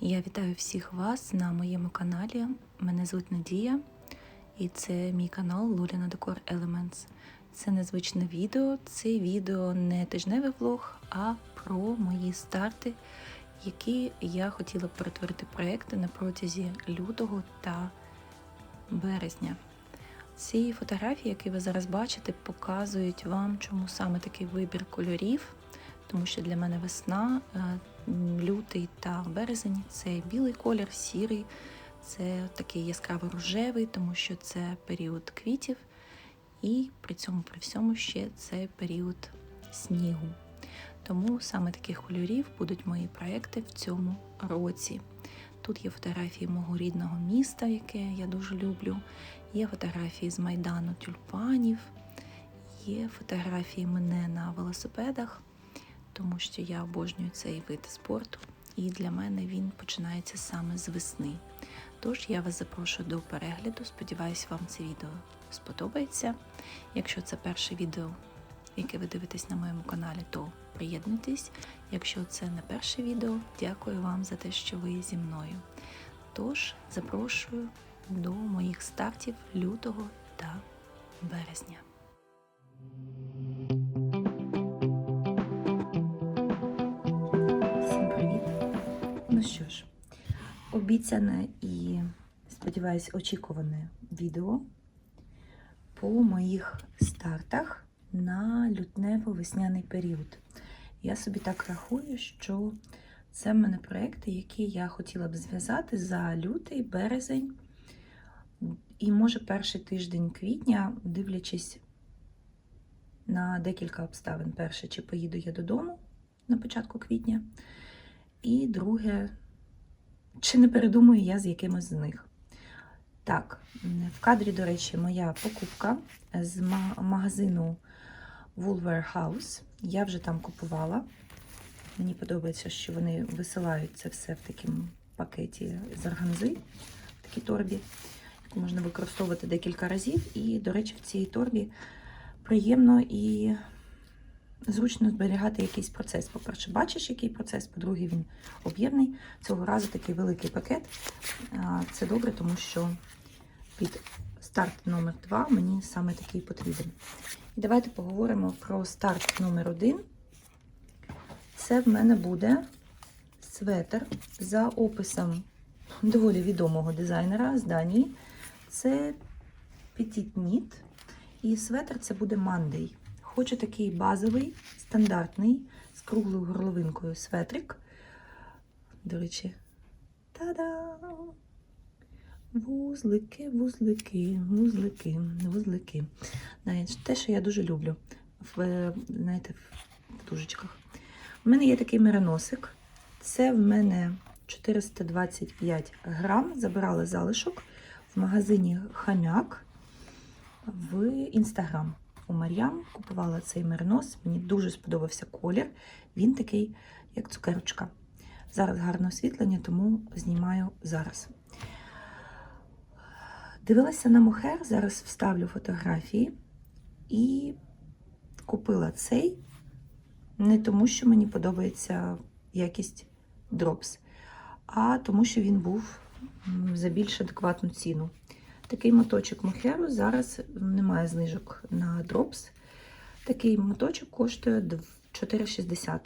Я вітаю всіх вас на моєму каналі. Мене звуть Надія, і це мій канал Луліна Декор Elements. Це незвичне відео. Це відео не тижневий влог, а про мої старти, які я хотіла перетворити проекти на протязі лютого та березня. Ці фотографії, які ви зараз бачите, показують вам, чому саме такий вибір кольорів, тому що для мене весна, е, лютий та березень це білий колір, сірий, це такий яскраво рожевий, тому що це період квітів, і при цьому при всьому ще це період снігу. Тому саме таких кольорів будуть мої проекти в цьому році. Тут є фотографії мого рідного міста, яке я дуже люблю. Є фотографії з майдану тюльпанів, є фотографії мене на велосипедах, тому що я обожнюю цей вид спорту, і для мене він починається саме з весни. Тож я вас запрошую до перегляду. Сподіваюсь, вам це відео сподобається. Якщо це перше відео, яке ви дивитесь на моєму каналі, то приєднуйтесь. Якщо це не перше відео, дякую вам за те, що ви зі мною. Тож запрошую до моїх стартів лютого та березня. Обіцяне і, сподіваюсь, очікуване відео по моїх стартах на лютнево-весняний період. Я собі так рахую, що це в мене проекти, які я хотіла б зв'язати за лютий, березень і, може, перший тиждень квітня, дивлячись на декілька обставин. Перше, чи поїду я додому на початку квітня, і друге, чи не передумаю я з якимось з них. Так, в кадрі, до речі, моя покупка з магазину Woolwear House. Я вже там купувала. Мені подобається, що вони висилають це все в такому пакеті з органзи, в такій торбі, яку можна використовувати декілька разів. І, до речі, в цій торбі приємно і зручно зберігати якийсь процес. По-перше, бачиш, який процес, по-друге, він об'ємний. Цього разу такий великий пакет. Це добре, тому що під старт номер 2 мені саме такий потрібен. І давайте поговоримо про старт номер 1 Це в мене буде светр за описом доволі відомого дизайнера з Данії. Це Petit Knit. І светр це буде Monday. Хочу такий базовий, стандартний, з круглою горловинкою светрик. До речі, та-дам! Вузлики, вузлики, вузлики, вузлики. Навіть те, що я дуже люблю в, знаєте, в тужечках. У мене є такий мериносик. Це в мене 425 грам. Забирала залишок в магазині Хам'як в інстаграм. У Мар'ям купувала цей меринос. Мені дуже сподобався колір. Він такий, як цукерочка. Зараз гарне освітлення, тому знімаю зараз. Дивилася на мохер, зараз вставлю фотографії і купила цей, не тому, що мені подобається якість дропс, а тому, що він був за більш адекватну ціну. Такий моточок мохеру зараз немає знижок на дропс. Такий моточок коштує 4,60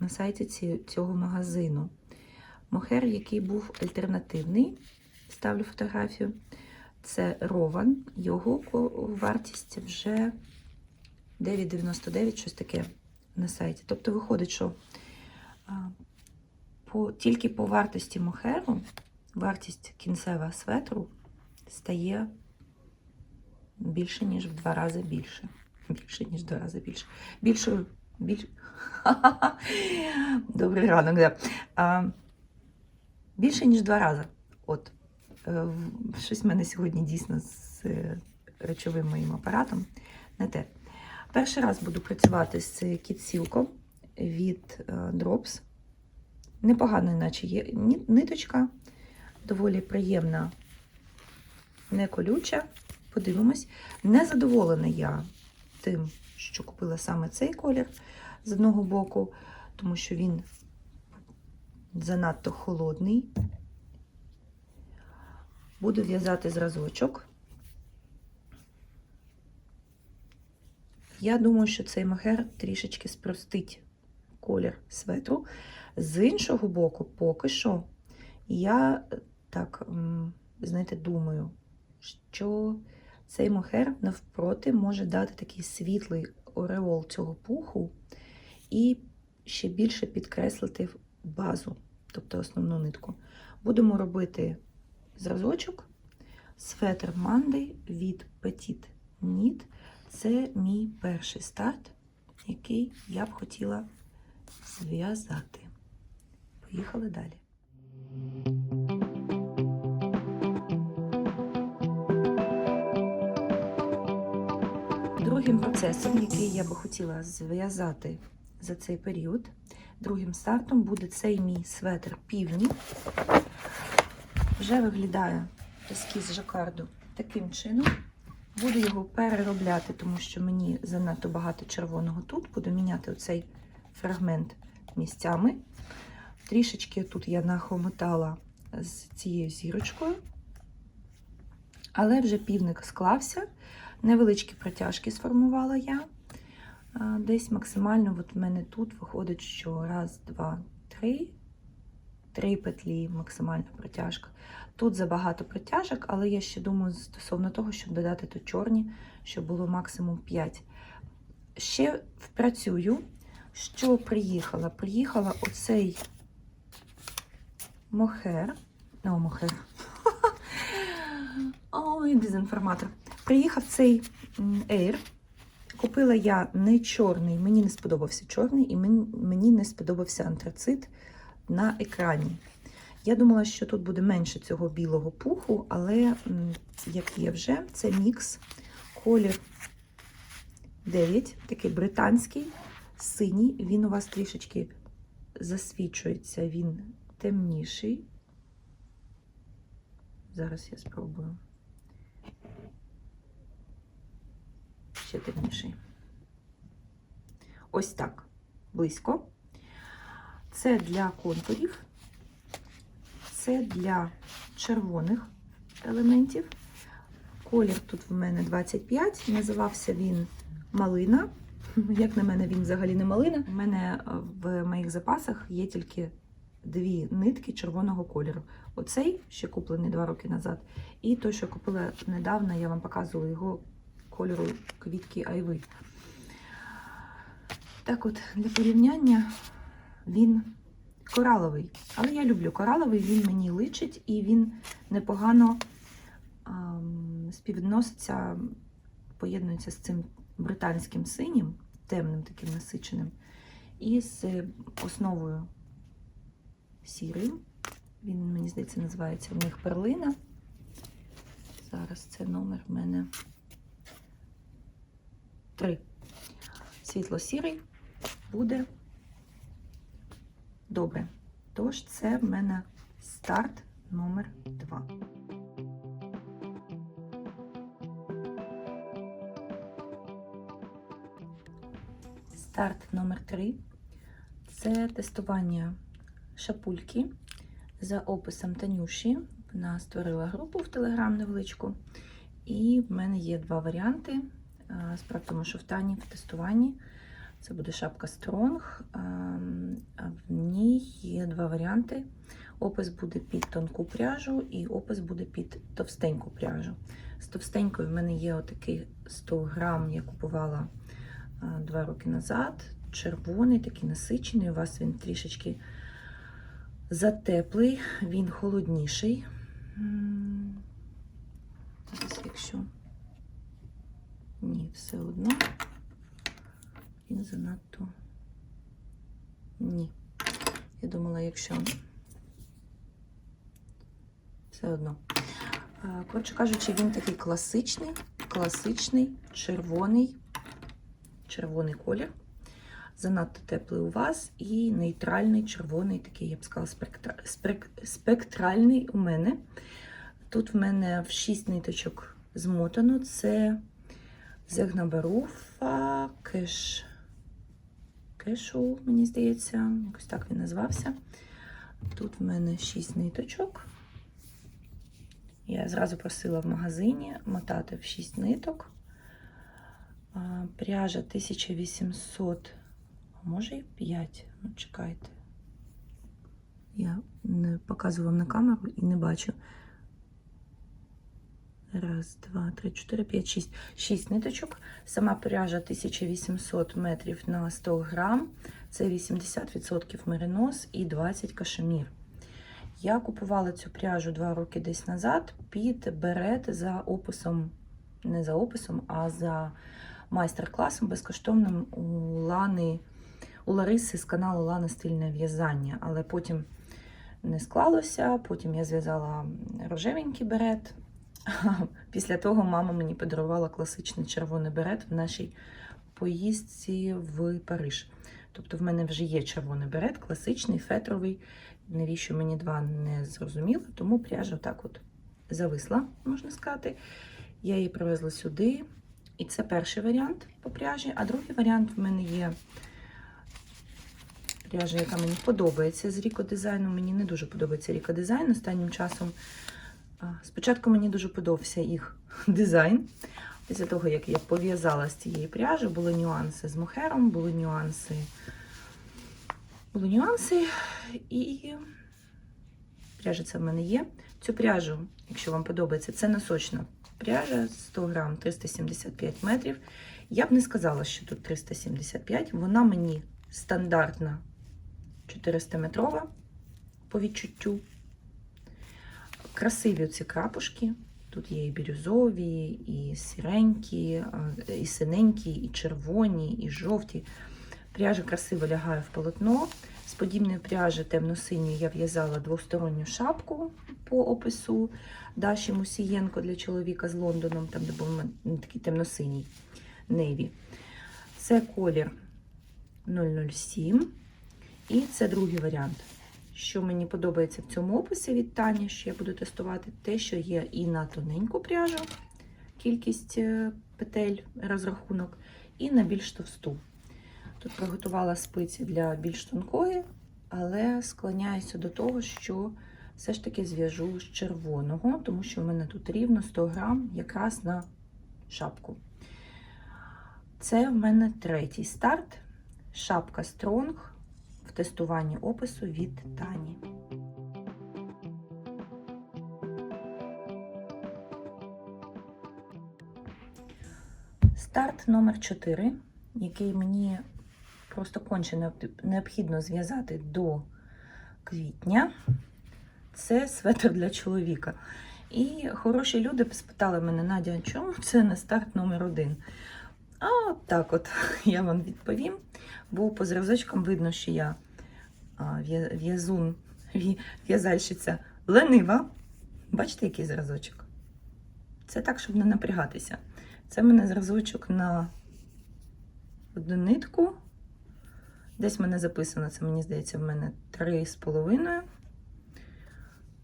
на сайті цього магазину. Мохер, який був альтернативний, ставлю фотографію. Це Рован, його вартість вже 9,99, щось таке на сайті. Тобто виходить, що по, тільки по вартості мохеру, вартість кінцева светру стає більше, ніж в два рази більше. Більше, ніж в два рази більше. Більшою, більш... Добрий ранок, да. А, більше, ніж в два рази. От. Щось в мене сьогодні дійсно з речовим моїм апаратом. Не те. Перший раз буду працювати з кітсілком від Drops. Непогано, наче є ниточка, доволі приємна, не колюча. Подивимось. Не задоволена я тим, що купила саме цей колір з одного боку, тому що він занадто холодний. Буду в'язати зразочок. Я думаю, що цей мохер трішечки спростить колір светру. З іншого боку, поки що, я так, знаєте, думаю, що цей мохер навпроти може дати такий світлий ореол цього пуху і ще більше підкреслити базу, тобто основну нитку. Будемо робити зразочок Светр Monday від Petit Knit. Це мій перший старт, який я б хотіла зв'язати. Поїхали далі. Другим процесом, який я би хотіла зв'язати за цей період, другим стартом буде цей мій светр півні. Вже виглядає ескіз жакарду таким чином. Буду його переробляти, тому що мені занадто багато червоного тут. Буду міняти оцей фрагмент місцями. Трішечки тут я нахомотала з цією зірочкою, але вже півник склався. Невеличкі протяжки сформувала я. Десь максимально от в мене тут виходить, що раз, два, три. Три петлі максимальна протяжка. Тут забагато протяжок, але я ще думаю стосовно того, щоб додати тут чорні, щоб було максимум 5. Ще впрацюю, що приїхала. Приїхала оцей мохер. О, мохер. Ой, дезінформатор. Приїхав цей Air. Купила я не чорний, мені не сподобався чорний, і мені не сподобався антрацит на екрані. Я думала, що тут буде менше цього білого пуху, але як є вже, це мікс, колір 9, такий британський, синій. Він у вас трішечки засвічується, він темніший. Зараз я спробую. Ще темніший. Ось так, близько. Це для контурів, це для червоних елементів. Колір тут в мене 25, називався він малина. Як на мене, він взагалі не малина. У мене е, в моїх запасах є тільки дві нитки червоного кольору. Оцей, ще куплений два роки назад, і той, що купила недавно, я вам показувала його кольору квітки айви. Так от, для порівняння він кораловий. Але я люблю кораловий, він мені личить і він непогано ам, співвідноситься, поєднується з цим британським синім, темним таким насиченим, і з основою сірим. Він, мені здається, називається в них перлина. Зараз це номер в мене 3. Світло-сірий буде добре. Тож це в мене старт номер 2. Старт номер 3 це тестування шапульки за описом Танюші. Вона створила групу в Телеграм невеличку. І в мене є два варіанти. А, Справа в тому, що в Тані в тестуванні це буде шапка Stronг. ем, в ній є два варіанти. Опис буде під тонку пряжу, і опис буде під товстеньку пряжу. З товстенькою в мене є отакий 100 грам, я купувала два роки назад. Червоний, такий насичений. У вас він трішечки затеплий, він холодніший. Якщо ні, все одно. Він занадто. Ні. Я думала, якщо все одно. Коротше кажучи, він такий класичний, класичний, червоний, червоний колір. Занадто теплий у вас і нейтральний червоний, такий, я б сказала, спектра... спек... спектральний у мене. Тут в мене в 6 ниточок змотано. Це Зегнабаруфа, кеш. Кешу, мені здається, якось так він назвався. Тут в мене 6 ниточок. Я зразу просила в магазині мотати в 6 ниток. Пряжа 1800, а може і 5. Ну, чекайте. Я не показую вам на камеру і не бачу. Раз, два, три, чотири, п'ять, шість. Шість ниточок. Сама пряжа 1800 метрів на 100 грам. Це 80% меринос і 20 кашемір. Я купувала цю пряжу два роки десь назад під берет за описом, не за описом, а за майстер-класом безкоштовним у Лани, у Лариси з каналу Лана Стильне в'язання. Але потім не склалося, потім я зв'язала рожевенький берет. Після того мама мені подарувала класичний червоний берет в нашій поїздці в Париж. Тобто в мене вже є червоний берет, класичний, фетровий. Навіщо мені два не зрозуміло, тому пряжа так от зависла, можна сказати. Я її привезла сюди. І це перший варіант по пряжі, а другий варіант в мене є пряжа, яка мені подобається з Ріко дизайну. Мені не дуже подобається Ріко дизайн. Останнім часом спочатку мені дуже подобався їх дизайн. Після того, як я пов'язала з цієї пряжі, були нюанси з мохером, були нюанси. Були нюанси, і пряжа це в мене є. Цю пряжу, якщо вам подобається, це носочна пряжа 100 грам 375 метрів. Я б не сказала, що тут 375. Вона мені стандартна 400 метрова по відчуттю. Красиві ці крапушки. Тут є і бірюзові, і сіренькі, і синенькі, і червоні, і жовті. Пряжа красиво лягає в полотно. З подібної пряжі темно-синьої я в'язала двосторонню шапку по опису Даші Мусієнко для чоловіка з Лондоном, там де був такий темно-синій нейві. Це колір 007. І це другий варіант. Що мені подобається в цьому описі від Тані, що я буду тестувати, те, що є і на тоненьку пряжу, кількість петель, розрахунок, і на більш товсту. Тут приготувала спиці для більш тонкої, але склоняюся до того, що все ж таки зв'яжу з червоного, тому що в мене тут рівно 100 грам якраз на шапку. Це в мене третій старт. Шапка Strong в тестуванні опису від Тані. Старт номер 4, який мені просто конче необхідно зв'язати до квітня. Це светр для чоловіка. І хороші люди спитали мене, Надя, чому це не старт номер один? А от так от я вам відповім, бо по зразочкам видно, що я в'язун, в'язальщиця ленива. Бачите, який зразочок? Це так, щоб не напрягатися. Це в мене зразочок на одну нитку. Десь в мене записано, це, мені здається, в мене 3,5.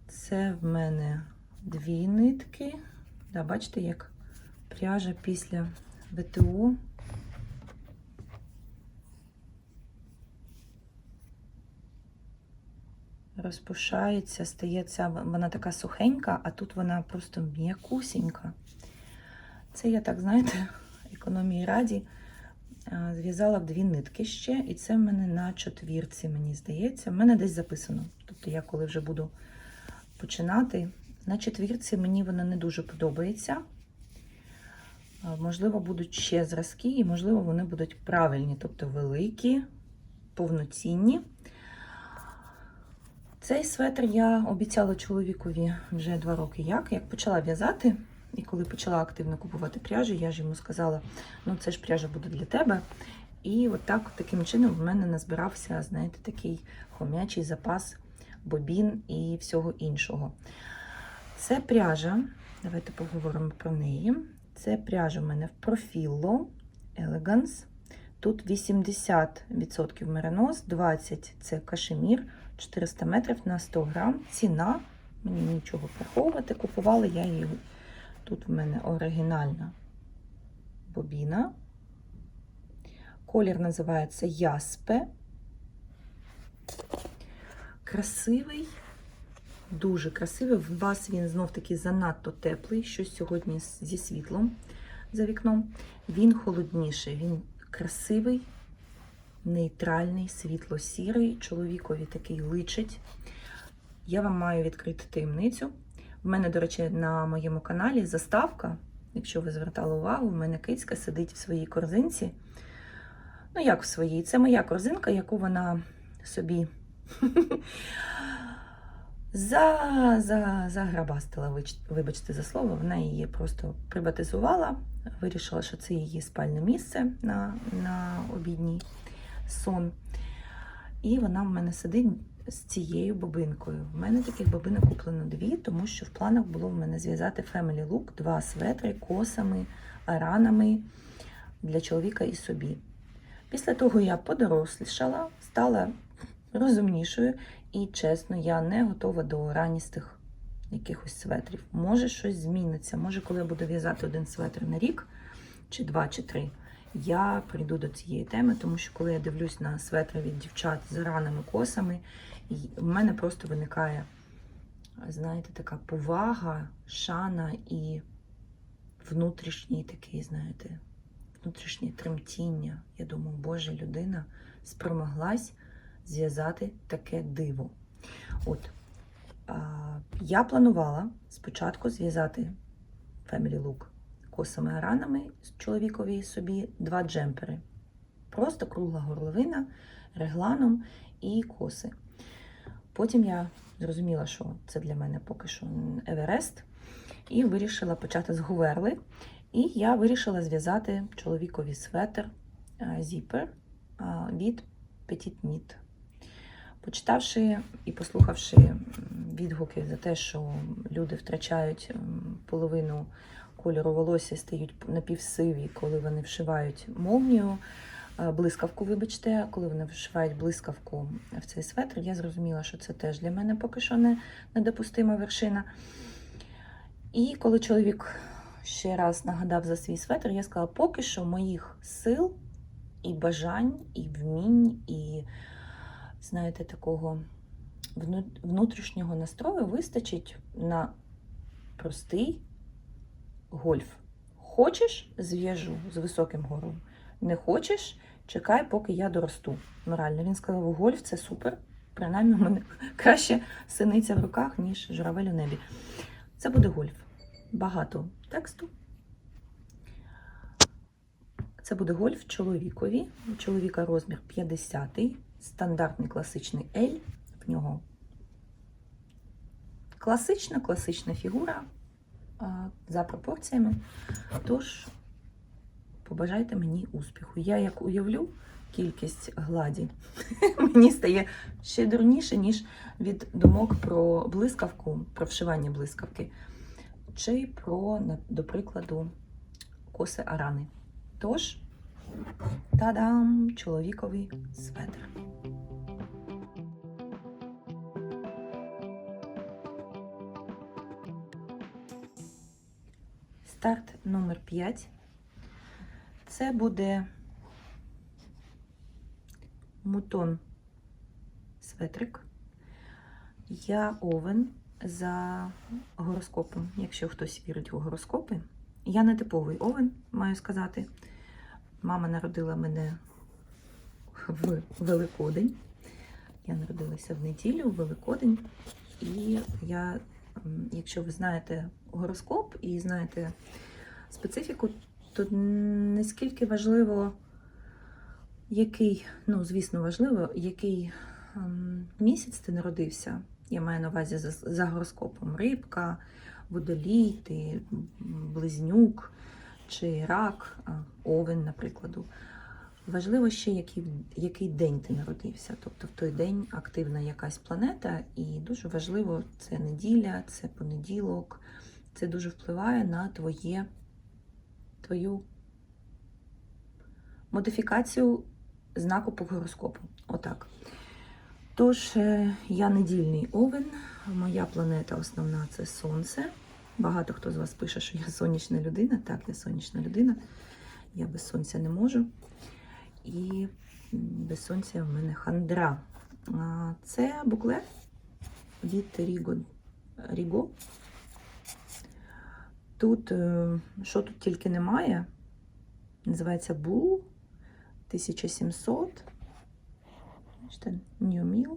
Це в мене дві нитки. Да, Бачите, як пряжа після ВТО. Розпушається, стається, вона така сухенька, а тут вона просто м'якусінька. Це я так, знаєте, економії раді зв'язала дві нитки ще, і це в мене на четвірці, мені здається. В мене десь записано. Тобто, я коли вже буду починати, на четвірці мені вона не дуже подобається. Можливо, будуть ще зразки, і, можливо, вони будуть правильні, тобто великі, повноцінні. Цей светр я обіцяла чоловікові вже два роки як. Як почала в'язати, і коли почала активно купувати пряжу, я ж йому сказала: ну це ж пряжа буде для тебе. І от так, таким чином в мене назбирався, знаєте, такий хомячий запас бобін і всього іншого. Це пряжа, давайте поговоримо про неї. Це пряжа в мене в Profillo Elegance. Тут 80% меринос, 20 це кашемір, 400 метрів на 100 грам. Ціна, мені нічого приховувати. Купувала я її. Тут в мене оригінальна бобіна. Колір називається Яспе. красивий, дуже красивий. В вас він знов таки занадто теплий, щось сьогодні зі світлом за вікном. Він холодніший, він красивий, нейтральний, світло-сірий, чоловікові такий личить. Я вам маю відкрити таємницю. В мене, до речі, на моєму каналі заставка. Якщо ви звертали увагу, в мене кицька сидить в своїй корзинці. Ну, як в своїй? Це моя корзинка, яку вона собі за, за, заграбастила, вибачте за слово. Вона її просто приватизувала, вирішила, що це її спальне місце на, на обідній сон. І вона в мене сидить з цією бобинкою. В мене таких бобинок куплено дві, тому що в планах було в мене зв'язати Family Look, два светри косами, аранами для чоловіка і собі. Після того я подорослішала, стала розумнішою, і чесно, я не готова до раністих якихось светрів. Може, щось зміниться. Може, коли я буду в'язати один светр на рік, чи два, чи три, я прийду до цієї теми, тому що коли я дивлюсь на светри від дівчат з раними косами, в мене просто виникає, знаєте, така повага, шана і внутрішній такий, знаєте, внутрішнє тремтіння. Я думаю, Боже, людина спромоглась зв'язати таке диво. От а, я планувала спочатку зв'язати Family Look косами аранами з чоловікові собі два джемпери. Просто кругла горловина, регланом і коси. Потім я зрозуміла, що це для мене поки що Еверест, і вирішила почати з гуверли. І я вирішила зв'язати чоловікові светр зіпер від Petit Knit. Почитавши і послухавши відгуки за те, що люди втрачають половину кольору волосся, стають напівсиві, коли вони вшивають молнію, е, блискавку, вибачте, коли вони вшивають блискавку в цей светр, я зрозуміла, що це теж для мене поки що не недопустима вершина. І коли чоловік ще раз нагадав за свій светр, я сказала, поки що моїх сил і бажань, і вмінь, і, знаєте, такого внутрішнього настрою вистачить на простий гольф. Хочеш, зв'яжу з високим горлом. Не хочеш, чекай, поки я доросту. Морально. Він сказав, гольф це супер. Принаймні, у мене краще синиця в руках, ніж журавель у небі. Це буде гольф. Багато тексту. Це буде гольф чоловікові. У чоловіка розмір 50 стандартний класичний L. В нього класична, класична фігура за пропорціями. Тож, побажайте мені успіху. Я як уявлю кількість гладі, мені стає ще дурніше, ніж від думок про блискавку, про вшивання блискавки, чи про, до прикладу, коси арани. Тож, та-дам! Чоловіковий светр. Старт номер 5. Це буде мутон светрик. Я овен за гороскопом, якщо хтось вірить у гороскопи. Я не типовий овен, маю сказати. Мама народила мене в Великодень. Я народилася в неділю, в Великодень. І я, якщо ви знаєте гороскоп і знаєте специфіку, то не скільки важливо, який, ну, звісно, важливо, який ем, місяць ти народився. Я маю на увазі за гороскопом рибка, водолій, ти близнюк чи рак, овен, наприклад. Важливо ще, який, який день ти народився. Тобто в той день активна якась планета, і дуже важливо, це неділя, це понеділок. Це дуже впливає на твоє, твою модифікацію знаку по гороскопу. Отак. Тож, е, я недільний овен, моя планета основна це Сонце. Багато хто з вас пише, що я сонячна людина. Так, я сонячна людина. Я без сонця не можу. І без сонця в мене хандра. Це буклет від Ріго. Ріго. Тут, е, що тут тільки немає, називається Bull 1700. Бачите, New Mill.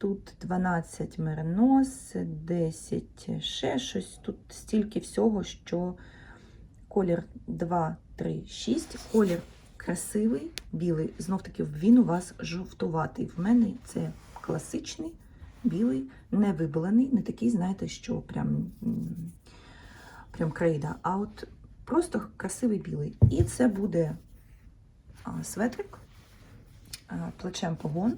Тут 12 меринос, 10 ще щось. Тут стільки всього, що колір 2, 3, 6. Колір красивий, білий. Знов таки він у вас жовтуватий. В мене це класичний, білий, не вибелений, не такий, знаєте, що прям, прям крейда, а от просто красивий білий. І це буде светрик, плечем погон.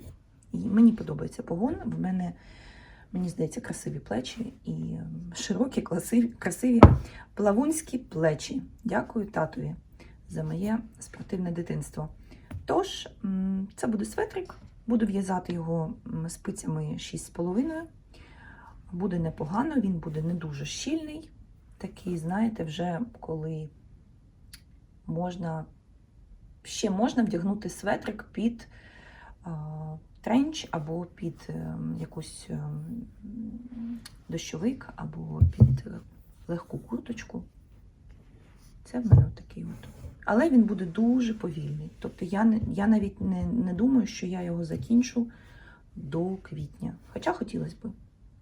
І мені подобається погон. В мене, мені здається, красиві плечі і широкі, красиві, красиві плавунські плечі. Дякую татові за моє спортивне дитинство. Тож, це буде светрик. Буду в'язати його спицями 6,5. Буде непогано, він буде не дуже щільний. Такий, знаєте, вже коли можна ще можна вдягнути светрик під тренч або під е, якусь е, дощовик, або під е, легку курточку. Це в мене такий от. Але він буде дуже повільний. Тобто я, я навіть не, не думаю, що я його закінчу до квітня. Хоча хотілося б.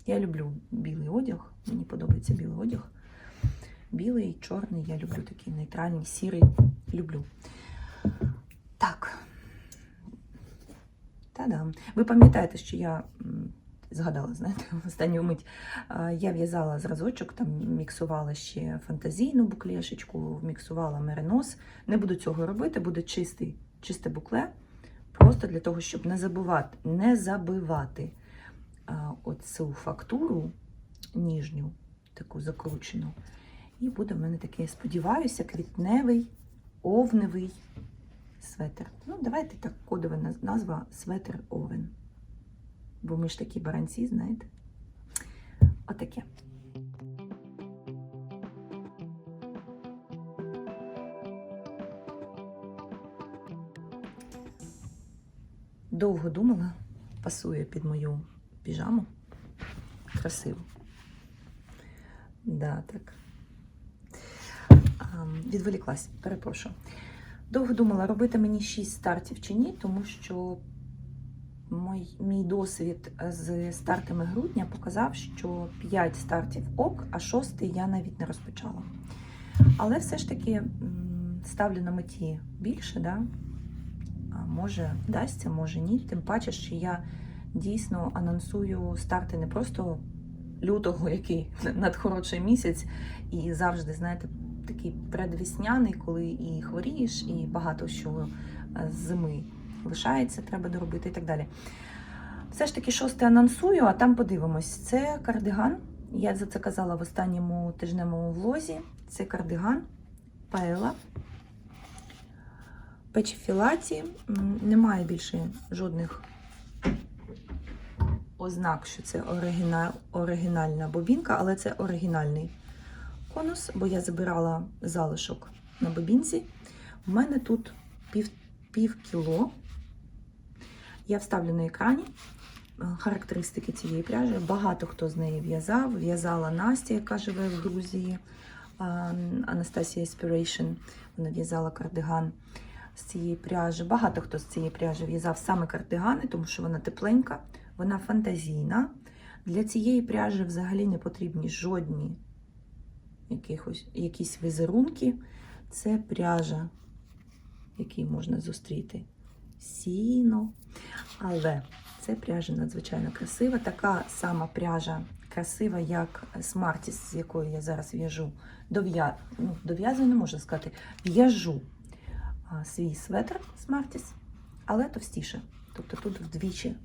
Я люблю білий одяг, мені подобається білий одяг. Білий, чорний, я люблю такий нейтральний, сірий. Люблю. Так. Та-дам. Ви пам'ятаєте, що я згадала, знаєте, в останню мить. Я в'язала зразочок, там міксувала ще фантазійну буклешечку, міксувала меринос. Не буду цього робити, буде чистий, чисте букле. Просто для того, щоб не забувати, не забивати а, оцю фактуру ніжню, таку закручену. І буде в мене такий, сподіваюся, квітневий, овневий светр. Ну, давайте так кодова назва светр овен. Бо ми ж такі баранці, знаєте. Отаке. Довго думала, пасує під мою піжаму. Красиво. Да, так. Відволіклась, перепрошую. Довго думала, робити мені 6 стартів чи ні, тому що мій, мій досвід з стартами грудня показав, що 5 стартів ок, а 6 я навіть не розпочала. Але все ж таки ставлю на меті більше, да? а може вдасться, може ні. Тим паче, що я дійсно анонсую старти не просто лютого, який надхорочий місяць, і завжди, знаєте, такий предвесняний, коли і хворієш, і багато що е, з зими лишається, треба доробити і так далі. Все ж таки, шосте анонсую, а там подивимось. Це кардиган. Я за це казала в останньому тижневому влозі. Це кардиган Паела. Печі філаті. Немає більше жодних ознак, що це оригіна... оригінальна бобінка, але це оригінальний конус, бо я забирала залишок на бобінці. У мене тут пів, пів кіло. Я вставлю на екрані е, характеристики цієї пряжі. Багато хто з неї в'язав. В'язала Настя, яка живе в Грузії. Анастасія Inspiration. Вона в'язала кардиган з цієї пряжі. Багато хто з цієї пряжі в'язав саме кардигани, тому що вона тепленька, вона фантазійна. Для цієї пряжі взагалі не потрібні жодні якихось, якісь візерунки. Це пряжа, який можна зустріти. Сіно. Але це пряжа надзвичайно красива. Така сама пряжа красива, як Smarties, з якою я зараз в'яжу. Ну, дов'язую не можна сказати. В'яжу свій светр Smarties, але товстіше. Тобто тут вдвічі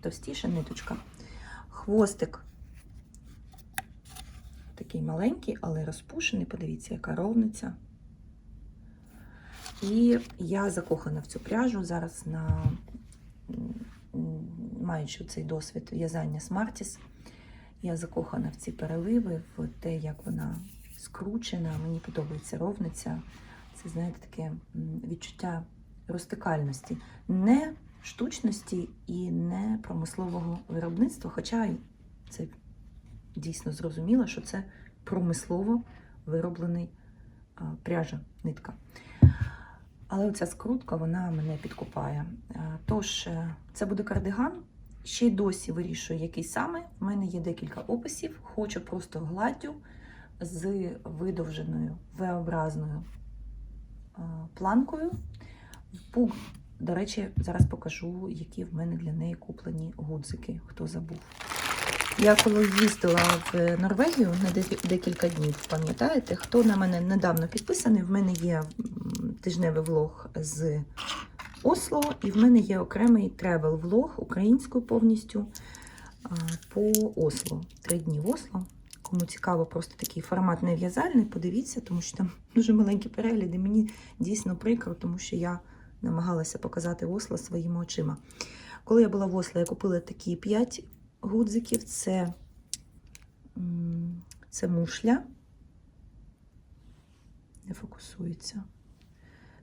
товстіша ниточка. Хвостик такий маленький, але розпушений. Подивіться, яка ровниця. І я закохана в цю пряжу зараз на маючи цей досвід в'язання Smarties. Я закохана в ці переливи, в те, як вона скручена. Мені подобається ровниця. Це, знаєте, таке відчуття розтикальності, не штучності і не промислового виробництва, хоча це дійсно зрозуміло, що це промислово вироблений пряжа, нитка. Але оця скрутка вона мене підкупає. Тож, е, це буде кардиган. Ще й досі вирішую, який саме. В мене є декілька описів. Хочу просто гладдю з видовженою V-образною планкою. Пуг, до речі, зараз покажу, які в мене для неї куплені гудзики, хто забув. Я коли їздила в Норвегію на декілька днів, пам'ятаєте, хто на мене недавно підписаний, в мене є тижневий влог з Осло, і в мене є окремий тревел-влог українською повністю по Осло. Три дні в Осло. Кому цікаво, просто такий формат нев'язальний, подивіться, тому що там дуже маленькі перегляди. Мені дійсно прикро, тому що я намагалася показати Осло своїми очима. Коли я була в Осло, я купила такі 5 гудзиків. Це, це мушля. Не фокусується.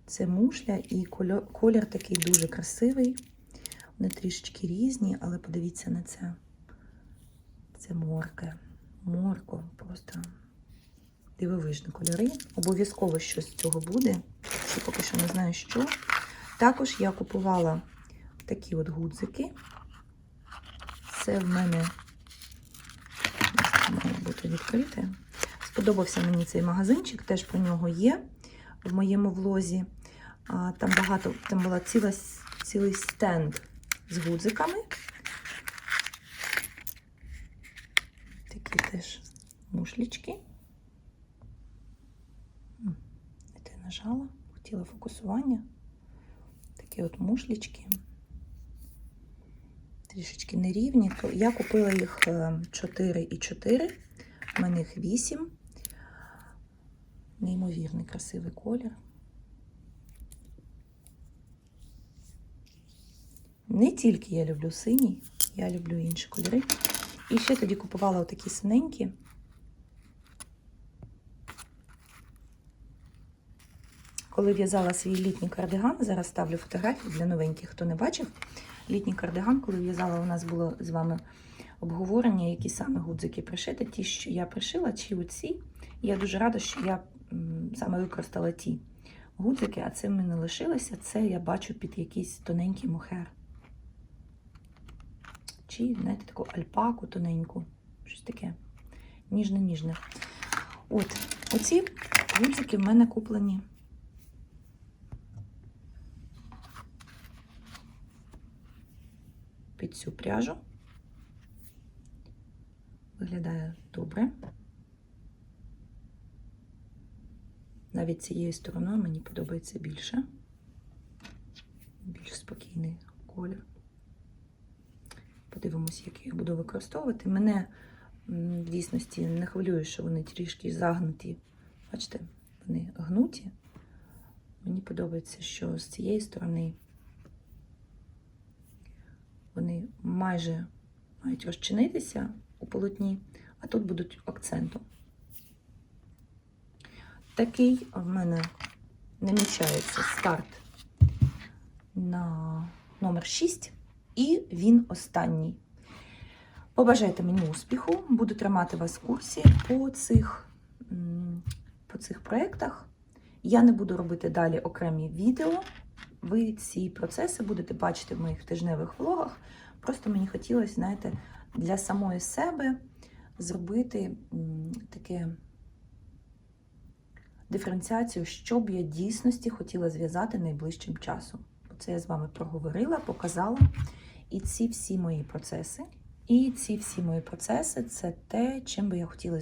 Це мушля і кольор, колір такий дуже красивий. Вони трішечки різні, але подивіться на це. Це морке. Морко. Просто дивовижні кольори. Обов'язково щось з цього буде. Ще поки що не знаю що. Також я купувала такі от гудзики. Це в мене має бути відкрите. Сподобався мені цей магазинчик, теж про нього є в моєму влозі. Там багато, там була ціла, цілий стенд з гудзиками. Такі теж мушлічки. Те нажала, хотіла фокусування. Такі от мушлічки. Трішечки нерівні. Я купила їх 4 і 4, в мене їх 8. Неймовірний красивий колір. Не тільки я люблю синій, я люблю інші кольори. І ще тоді купувала отакі синенькі. Коли в'язала свій літній кардиган, зараз ставлю фотографію для новеньких, хто не бачив. Літній кардиган, коли в'язала, у нас було з вами обговорення, які саме гудзики пришити. Ті, що я пришила, чи оці. Я дуже рада, що я саме використала ті гудзики, а це в мене лишилося. Це я бачу під якийсь тоненький мохер. Чи, знаєте, таку альпаку тоненьку. Щось таке. Ніжне-ніжне. От, оці гудзики в мене куплені. Під цю пряжу. Виглядає добре. Навіть цією стороною мені подобається більше. Більш спокійний колір. Подивимось, як їх буду використовувати. Мене в дійсності не хвилює, що вони трішки загнуті. Бачите, вони гнуті. Мені подобається, що з цієї сторони вони майже мають розчинитися у полотні, а тут будуть акцентом. Такий в мене намічається старт на номер 6, і він останній. Побажайте мені успіху, буду тримати вас в курсі по цих, по цих проєктах. Я не буду робити далі окремі відео. Ви ці процеси будете бачити в моїх тижневих влогах. Просто мені хотілося, знаєте, для самої себе зробити таке диференціацію, що б я дійсності хотіла зв'язати найближчим часом. Це я з вами проговорила, показала. І ці всі мої процеси, і ці всі мої процеси це те, чим би я хотіла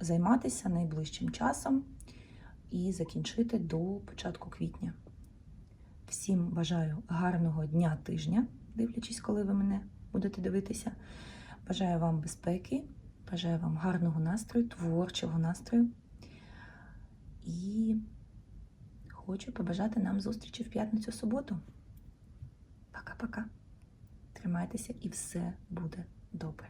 займатися найближчим часом і закінчити до початку квітня. Всім бажаю гарного дня тижня, дивлячись, коли ви мене будете дивитися. Бажаю вам безпеки, бажаю вам гарного настрою, творчого настрою. І хочу побажати нам зустрічі в п'ятницю-суботу. Пока-пока. Тримайтеся і все буде добре.